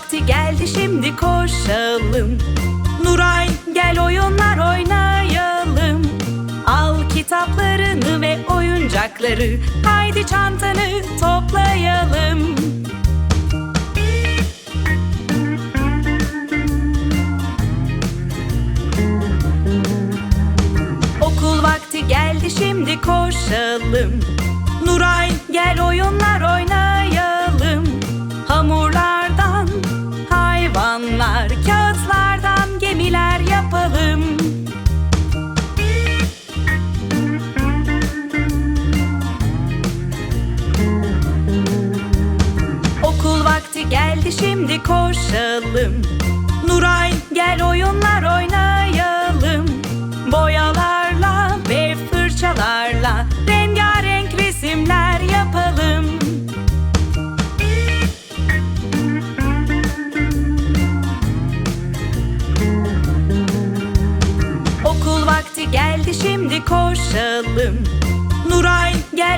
vakti geldi şimdi koşalım. Nuray gel oyunlar oynayalım. Al kitaplarını ve oyuncakları Haydi çantanı toplayalım. Okul vakti geldi şimdi koşalım. Nuray geldi şimdi koşalım. Nuray gel oyunlar oynayalım. Boyalarla ve fırçalarla Rengarenk resimler yapalım. Okul vakti geldi şimdi koşalım. Nuray gel